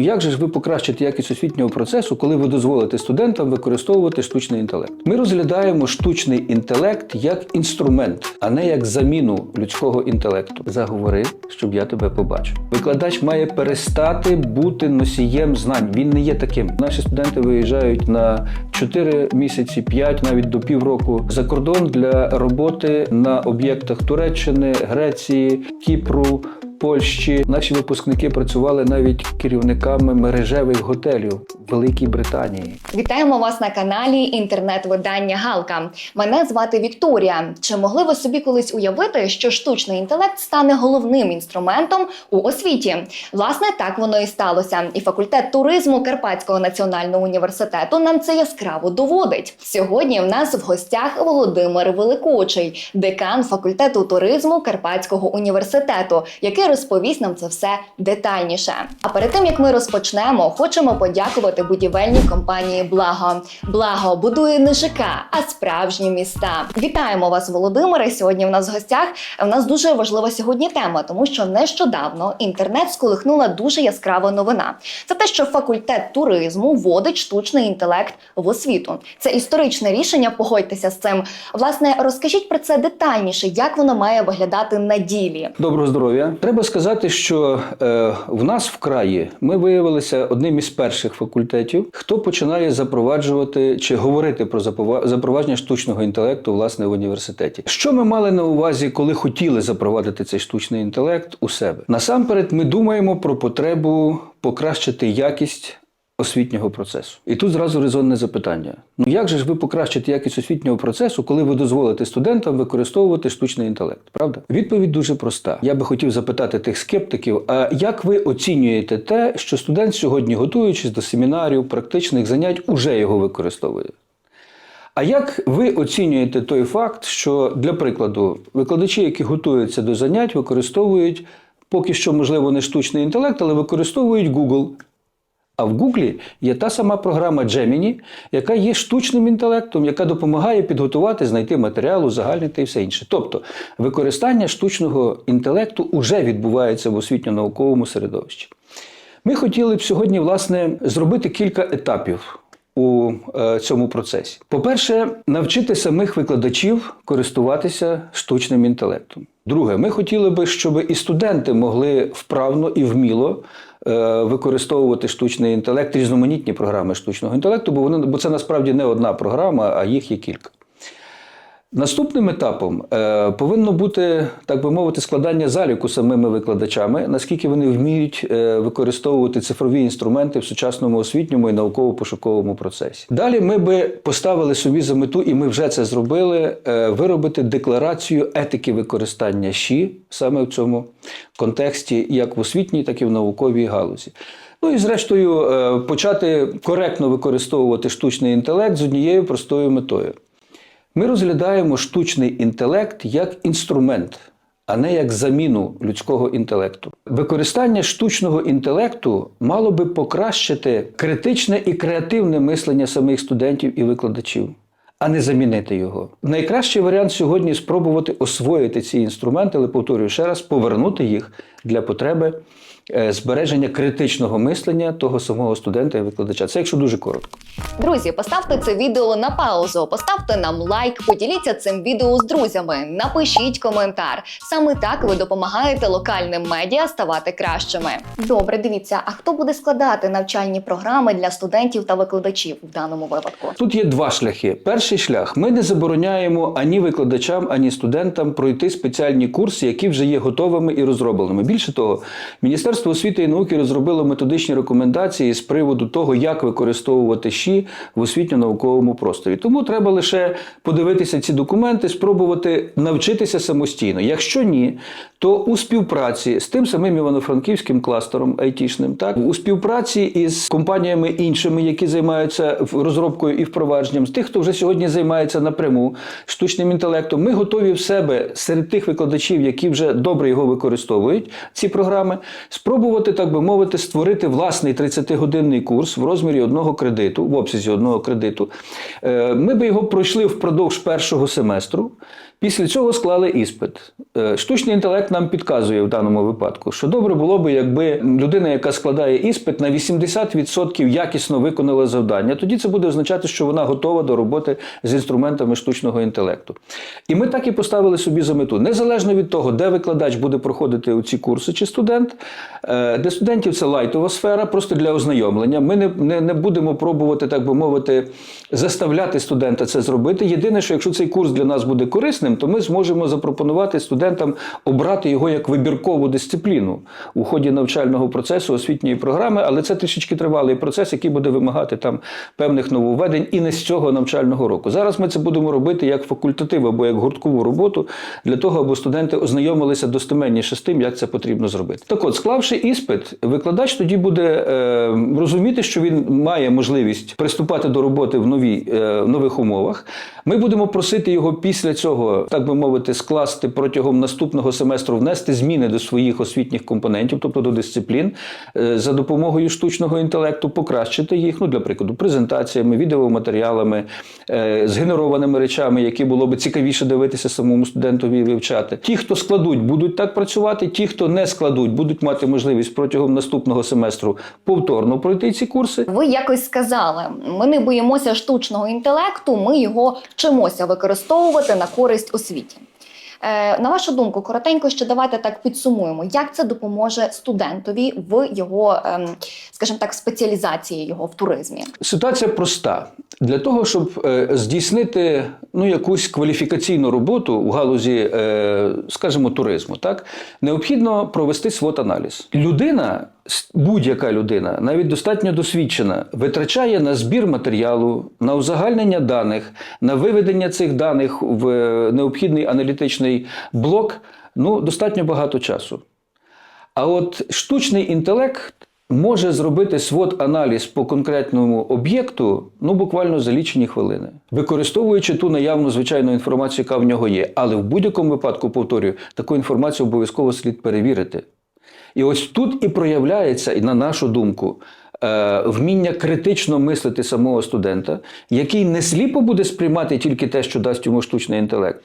Як же ж ви покращите якість освітнього процесу, коли ви дозволите студентам використовувати штучний інтелект? Ми розглядаємо штучний інтелект як інструмент, а не як заміну людського інтелекту. Заговори, щоб я тебе побачив. Викладач має перестати бути носієм знань. Він не є таким. Наші студенти виїжджають на 4 місяці, 5, навіть до півроку за кордон для роботи на об'єктах Туреччини, Греції, Кіпру. Польщі. Наші випускники працювали навіть керівниками мережевих готелів Великій Британії. Вітаємо вас на каналі інтернет-видання Галка. Мене звати Вікторія. Чи могли ви собі колись уявити, що штучний інтелект стане головним інструментом у освіті? Власне, так воно і сталося. І факультет туризму Карпатського національного університету нам це яскраво доводить. Сьогодні в нас в гостях Володимир Великочий, декан факультету туризму Карпатського університету, який розповість нам це все детальніше. А перед тим як ми розпочнемо, хочемо подякувати будівельній компанії Благо. Благо будує не ЖК, а справжні міста. Вітаємо вас, Володимире. Сьогодні в нас в гостях. В нас дуже важлива сьогодні тема, тому що нещодавно інтернет сколихнула дуже яскрава новина. Це те, що факультет туризму вводить штучний інтелект в освіту. Це історичне рішення. Погодьтеся з цим. Власне, розкажіть про це детальніше, як воно має виглядати на ділі. Доброго здоров'я. Треба сказати, що е, в нас в краї ми виявилися одним із перших факультетів, хто починає запроваджувати чи говорити про запровадження штучного інтелекту власне в університеті. Що ми мали на увазі, коли хотіли запровадити цей штучний інтелект у себе? Насамперед, ми думаємо про потребу покращити якість. Освітнього процесу. І тут зразу резонне запитання: ну як же ж ви покращите якість освітнього процесу, коли ви дозволите студентам використовувати штучний інтелект? Правда? Відповідь дуже проста. Я би хотів запитати тих скептиків: а як ви оцінюєте те, що студент сьогодні, готуючись до семінарів, практичних занять, уже його використовує? А як ви оцінюєте той факт, що, для прикладу, викладачі, які готуються до занять, використовують поки що, можливо, не штучний інтелект, але використовують Google. А в Гуглі є та сама програма Gemini, яка є штучним інтелектом, яка допомагає підготувати, знайти матеріал, узагальнити і все інше. Тобто використання штучного інтелекту вже відбувається в освітньо-науковому середовищі. Ми хотіли б сьогодні, власне, зробити кілька етапів у е, цьому процесі. По-перше, навчити самих викладачів користуватися штучним інтелектом. Друге, ми хотіли би, щоб і студенти могли вправно і вміло е, використовувати штучний інтелект, різноманітні програми штучного інтелекту, бо вони бо це насправді не одна програма, а їх є кілька. Наступним етапом е, повинно бути, так би мовити, складання заліку самими викладачами, наскільки вони вміють е, використовувати цифрові інструменти в сучасному освітньому і науково-пошуковому процесі. Далі ми би поставили собі за мету, і ми вже це зробили, е, виробити декларацію етики використання ЩІ саме в цьому контексті, як в освітній, так і в науковій галузі. Ну і зрештою почати коректно використовувати штучний інтелект з однією простою метою. Ми розглядаємо штучний інтелект як інструмент, а не як заміну людського інтелекту. Використання штучного інтелекту мало би покращити критичне і креативне мислення самих студентів і викладачів, а не замінити його. Найкращий варіант сьогодні спробувати освоїти ці інструменти, але повторюю ще раз, повернути їх для потреби збереження критичного мислення того самого студента і викладача. Це якщо дуже коротко. Друзі, поставте це відео на паузу, поставте нам лайк, поділіться цим відео з друзями, напишіть коментар. Саме так ви допомагаєте локальним медіа ставати кращими. Добре, дивіться, а хто буде складати навчальні програми для студентів та викладачів в даному випадку? Тут є два шляхи. Перший шлях: ми не забороняємо ані викладачам, ані студентам пройти спеціальні курси, які вже є готовими і розробленими. Більше того, Міністерство освіти і науки розробило методичні рекомендації з приводу того, як використовувати ЩІ в освітньо-науковому просторі. Тому треба лише подивитися ці документи, спробувати навчитися самостійно. Якщо ні, то у співпраці з тим самим івано-франківським кластером айтішним, так у співпраці із компаніями іншими, які займаються розробкою і впровадженням, з тих, хто вже сьогодні займається напряму штучним інтелектом, ми готові в себе серед тих викладачів, які вже добре його використовують, ці програми, спробувати, так би мовити, створити власний 30-годинний курс в розмірі одного кредиту, в обсязі одного кредиту. Е, Ми би його пройшли впродовж першого семестру. Після цього склали іспит. Е, Штучний інтелект нам підказує в даному випадку, що добре було б, якби людина, яка складає іспит, на 80% якісно виконала завдання. Тоді це буде означати, що вона готова до роботи з інструментами штучного інтелекту. І ми так і поставили собі за мету, незалежно від того, де викладач буде проходити у ці курси чи студент. е, Для студентів це лайтова сфера, просто для ознайомлення. Ми не, не, не будемо пробувати, так би мовити, заставляти студента це зробити. Єдине, що якщо цей курс для нас буде корисним, то ми зможемо запропонувати студентам обрати його як вибіркову дисципліну у ході навчального процесу освітньої програми, але це трішечки тривалий процес, який буде вимагати там певних нововведень і не з цього навчального року. Зараз ми це будемо робити як факультатив або як гурткову роботу для того, аби студенти ознайомилися достеменніше з тим, як це потрібно зробити. Так от, склавши іспит, викладач тоді буде е, розуміти, що він має можливість приступати до роботи в новій е, нових умовах. Ми будемо просити його після цього, так би мовити, скласти протягом наступного семестру, внести зміни до своїх освітніх компонентів, тобто до дисциплін, е, за допомогою штучного інтелекту, покращити їх, ну для прикладу, презентаціями, відеоматеріалами, е, згенерованими речами, які було би цікавіше дивитися самому студентові вивчати. Ті, хто складуть, будуть так працювати. Ті, хто не складуть, будуть мати можливість протягом наступного семестру повторно пройти ці курси. Ви якось сказали, ми не боїмося штучного інтелекту, ми його вчимося використовувати на користь освіті. Е, на вашу думку, коротенько ще давайте так підсумуємо, як це допоможе студентові в його, ем, скажімо так, спеціалізації його в туризмі. Ситуація проста. Для того, щоб е, здійснити ну, якусь кваліфікаційну роботу у галузі, е, скажімо, туризму, так, необхідно провести свот-аналіз. Людина, с- будь-яка людина, навіть достатньо досвідчена, витрачає на збір матеріалу, на узагальнення даних, на виведення цих даних в е, необхідний аналітичний блок ну, достатньо багато часу. А от штучний інтелект може зробити свод-аналіз по конкретному об'єкту ну буквально за лічені хвилини, використовуючи ту наявну звичайну інформацію, яка в нього є. Але в будь-якому випадку, повторюю, таку інформацію обов'язково слід перевірити. І ось тут і проявляється, і на нашу думку, вміння критично мислити самого студента, який не сліпо буде сприймати тільки те, що дасть йому штучний інтелект,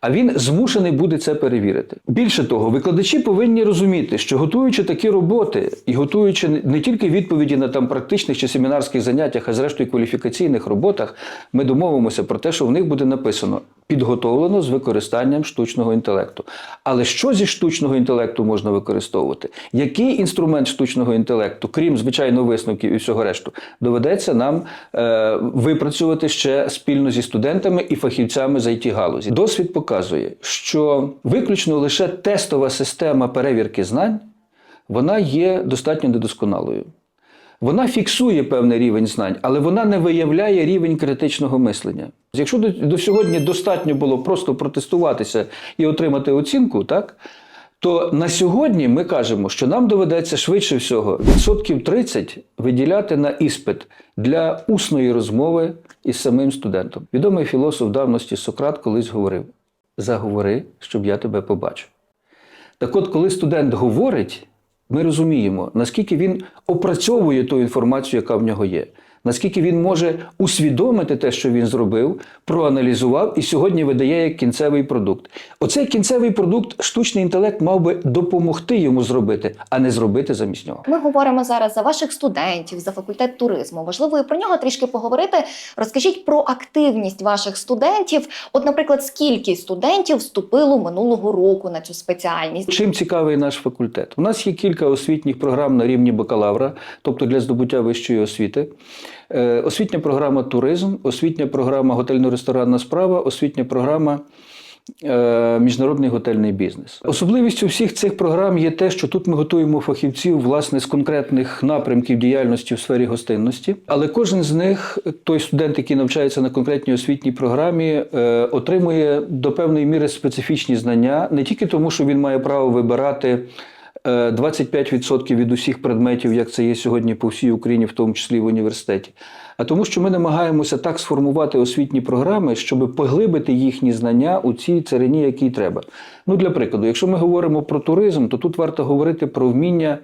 а він змушений буде це перевірити. Більше того, викладачі повинні розуміти, що готуючи такі роботи і готуючи не тільки відповіді на там практичних чи семінарських заняттях, а зрештою кваліфікаційних роботах, ми домовимося про те, що в них буде написано підготовлено з використанням штучного інтелекту. Але що зі штучного інтелекту можна використовувати? Який інструмент штучного інтелекту, крім звичайно висновків і всього решту, доведеться нам е, випрацювати ще спільно зі студентами і фахівцями з it галузі. Досвід показує, що виключно лише тестова система перевірки знань вона є достатньо недосконалою. Вона фіксує певний рівень знань, але вона не виявляє рівень критичного мислення. Якщо до, до сьогодні достатньо було просто протестуватися і отримати оцінку, так, то на сьогодні ми кажемо, що нам доведеться швидше всього відсотків 30 виділяти на іспит для усної розмови із самим студентом. Відомий філософ давності Сократ колись говорив: заговори, щоб я тебе побачив. Так от, коли студент говорить, ми розуміємо, наскільки він опрацьовує ту інформацію, яка в нього є, наскільки він може усвідомити те, що він зробив, проаналізував і сьогодні видає як кінцевий продукт. Оцей кінцевий продукт штучний інтелект мав би допомогти йому зробити, а не зробити замість нього. Ми говоримо зараз за ваших студентів, за факультет туризму. Важливо і про нього трішки поговорити. Розкажіть про активність ваших студентів. От, наприклад, скільки студентів вступило минулого року на цю спеціальність? Чим цікавий наш факультет? У нас є кілька освітніх програм на рівні бакалавра, тобто для здобуття вищої освіти. Е, Освітня програма туризм, освітня програма готельно-ресторанна справа, освітня програма. е, Міжнародний готельний бізнес. Особливістю всіх цих програм є те, що тут ми готуємо фахівців власне з конкретних напрямків діяльності в сфері гостинності. Але кожен з них, той студент, який навчається на конкретній освітній програмі, е, отримує до певної міри специфічні знання не тільки тому, що він має право вибирати. Е, 25% від усіх предметів, як це є сьогодні по всій Україні, в тому числі в університеті, а тому, що ми намагаємося так сформувати освітні програми, щоб поглибити їхні знання у цій царині, якій треба. Ну, для прикладу, якщо ми говоримо про туризм, то тут варто говорити про вміння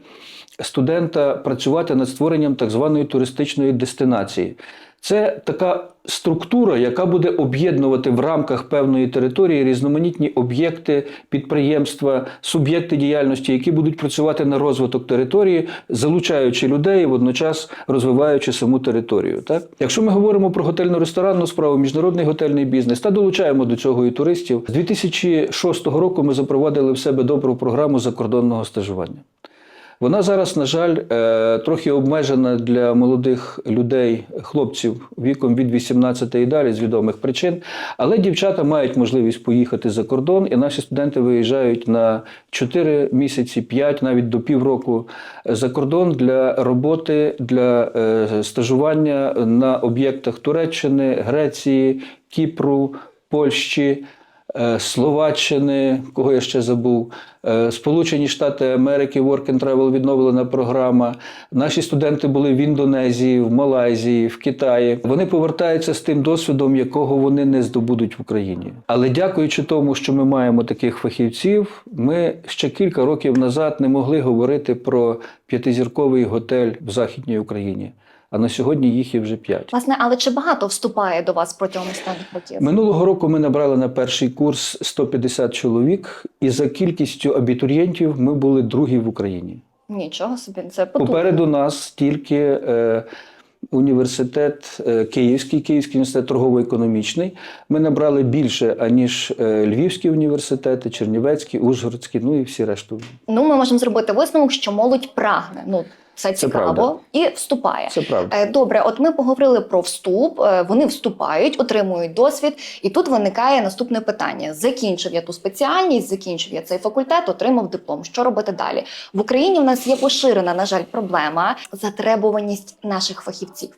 студента працювати над створенням так званої туристичної дестинації. Це така структура, яка буде об'єднувати в рамках певної території різноманітні об'єкти, підприємства, суб'єкти діяльності, які будуть працювати на розвиток території, залучаючи людей водночас розвиваючи саму територію. Так? Якщо ми говоримо про готельно-ресторанну справу, міжнародний готельний бізнес та долучаємо до цього і туристів, з 2006 року ми запровадили в себе добру програму закордонного стажування. Вона зараз, на жаль, е, трохи обмежена для молодих людей, хлопців віком від 18 і далі з відомих причин. Але дівчата мають можливість поїхати за кордон, і наші студенти виїжджають на 4 місяці, 5, навіть до півроку за кордон для роботи, для е, стажування на об'єктах Туреччини, Греції, Кіпру, Польщі. Е, Словаччини, кого я ще забув, е, Сполучені Штати Америки, Work and Travel відновлена програма. Наші студенти були в Індонезії, в Малайзії, в Китаї. Вони повертаються з тим досвідом, якого вони не здобудуть в Україні. Але дякуючи тому, що ми маємо таких фахівців, ми ще кілька років назад не могли говорити про п'ятизірковий готель в Західній Україні. А на сьогодні їх є вже п'ять. Власне, але чи багато вступає до вас протягом останніх років? Минулого року ми набрали на перший курс 150 чоловік, і за кількістю абітурієнтів ми були другі в Україні. Нічого собі, це потужно. Попереду нас тільки е, університет е, Київський, Київський університет торгово-економічний. Ми набрали більше, аніж е, Львівські університети, Чернівецький, Ужгородський, ну і всі решту. Ну, ми можемо зробити висновок, що молодь прагне. Ну, це Це цікаво правда. і вступає. Це правда. Е, Добре, от ми поговорили про вступ. е, Вони вступають, отримують досвід, і тут виникає наступне питання: закінчив я ту спеціальність, закінчив я цей факультет, отримав диплом. Що робити далі? В Україні в нас є поширена, на жаль, проблема затребуваність наших фахівців.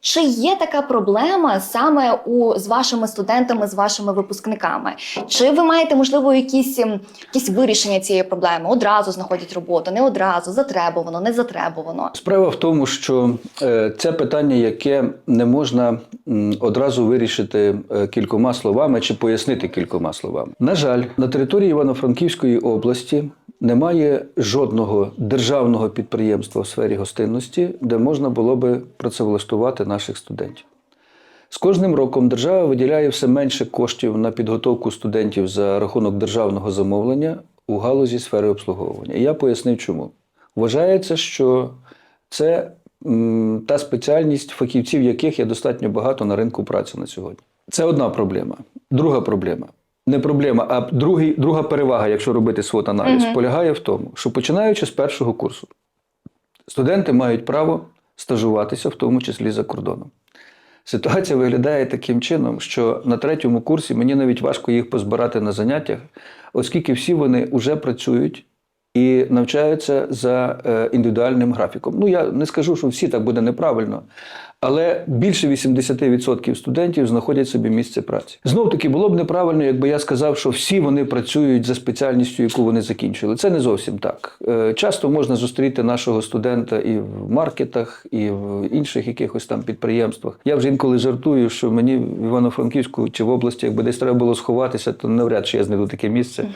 Чи є така проблема саме у з вашими студентами, з вашими випускниками? Чи ви маєте можливо якісь, ем, якісь вирішення цієї проблеми? Одразу знаходять роботу, не одразу, затребувано, не затребувано. Справа в тому, що е, це питання, яке не можна одразу вирішити е, кількома словами чи пояснити кількома словами. На жаль, на території Івано-Франківської області немає жодного державного підприємства в сфері гостинності, де можна було би працевлаштувати наших студентів. З кожним роком держава виділяє все менше коштів на підготовку студентів за рахунок державного замовлення у галузі сфери обслуговування. І я пояснив, чому. Вважається, що це та спеціальність, фахівців яких є достатньо багато на ринку праці на сьогодні. Це одна проблема. Друга проблема. Не проблема, а другий, друга перевага, якщо робити свот аналіз, Мгм. полягає в тому, що починаючи з першого курсу, студенти мають право стажуватися, в тому числі за кордоном. Ситуація виглядає таким чином, що на третьому курсі мені навіть важко їх позбирати на заняттях, оскільки всі вони вже працюють і навчаються за е, індивідуальним графіком. Ну, я не скажу, що всі так буде неправильно, але більше 80% студентів знаходять собі місце праці. Знов таки було б неправильно, якби я сказав, що всі вони працюють за спеціальністю, яку вони закінчили. Це не зовсім так. Е, Часто можна зустріти нашого студента і в маркетах, і в інших якихось там підприємствах. Я вже інколи жартую, що мені в Івано-Франківську чи в області, якби десь треба було сховатися, то навряд чи я знайду таке місце,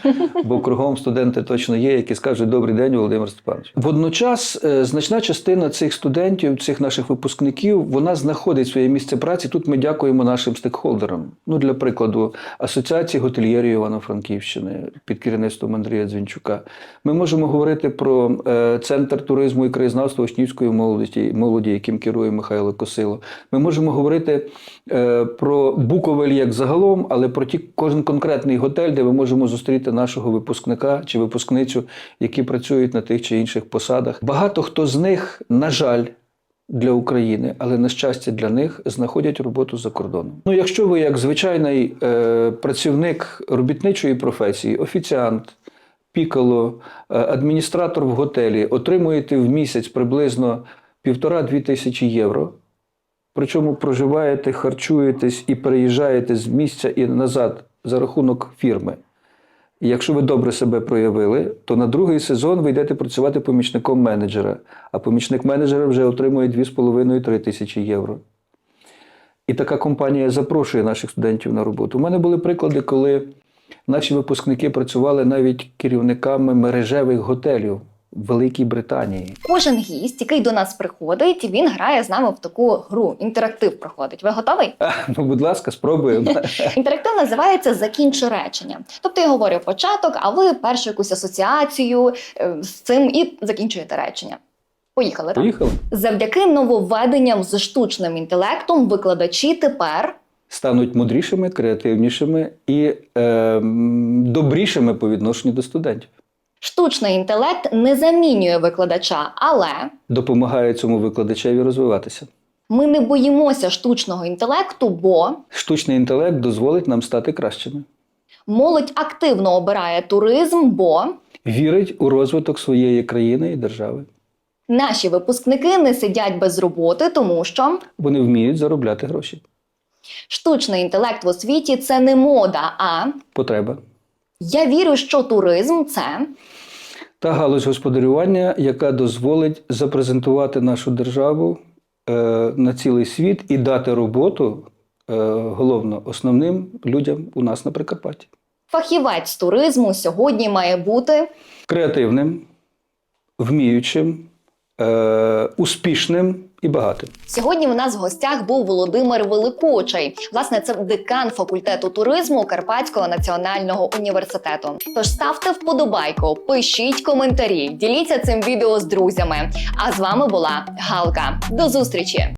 бо кругом студенти точно є, які скажуть Добрий день, Володимир Степанович. Водночас е, значна частина цих студентів, цих наших випускників, вона знаходить своє місце праці. Тут ми дякуємо нашим стейкхолдерам. Ну, для прикладу, Асоціації готельєрів Івано-Франківщини під керівництвом Андрія Дзвінчука. Ми можемо говорити про е, центр туризму і краєзнавства учнівської молоді, молоді, яким керує Михайло Косило. Ми можемо говорити е, про Буковель як загалом, але про ті кожен конкретний готель, де ми можемо зустріти нашого випускника чи випускницю, які працюють на тих чи інших посадах. Багато хто з них, на жаль, для України, але на щастя для них знаходять роботу за кордоном. Ну, якщо ви як звичайний е, працівник робітничої професії, офіціант, пікало, е, адміністратор в готелі, отримуєте в місяць приблизно півтора-дві тисячі євро. Причому проживаєте, харчуєтесь і переїжджаєте з місця і назад за рахунок фірми. І якщо ви добре себе проявили, то на другий сезон ви йдете працювати помічником менеджера, а помічник менеджера вже отримує 2,5-3 тисячі євро. І така компанія запрошує наших студентів на роботу. У мене були приклади, коли наші випускники працювали навіть керівниками мережевих готелів Великій Британії. Кожен гість, який до нас приходить, він грає з нами в таку гру. Інтерактив проходить. Ви готовий? А, ну, будь ласка, спробуємо. Інтерактив називається Закінчи речення. Тобто я говорю початок, а ви першу якусь асоціацію е, з цим і закінчуєте речення. Поїхали. так? Поїхали. Завдяки нововведенням з штучним інтелектом викладачі тепер Стануть мудрішими, креативнішими і е, добрішими по відношенню до студентів. Штучний інтелект не замінює викладача, але Допомагає цьому викладачеві розвиватися. ми не боїмося штучного інтелекту, бо Штучний інтелект дозволить нам стати кращими. молодь активно обирає туризм, бо Вірить у розвиток своєї країни і держави. наші випускники не сидять без роботи, тому що Вони вміють заробляти гроші. штучний інтелект в освіті це не мода. А Потреба. Я вірю, що туризм це Та галузь господарювання, яка дозволить запрезентувати нашу державу е, на цілий світ і дати роботу е, головно основним людям у нас на Прикарпатті. фахівець туризму сьогодні має бути Креативним, вміючим, е, успішним і багатим. Сьогодні в нас в гостях був Володимир Великочий. Власне, це декан факультету туризму Карпатського національного університету. Тож ставте вподобайку, пишіть коментарі, діліться цим відео з друзями. А з вами була Галка. До зустрічі!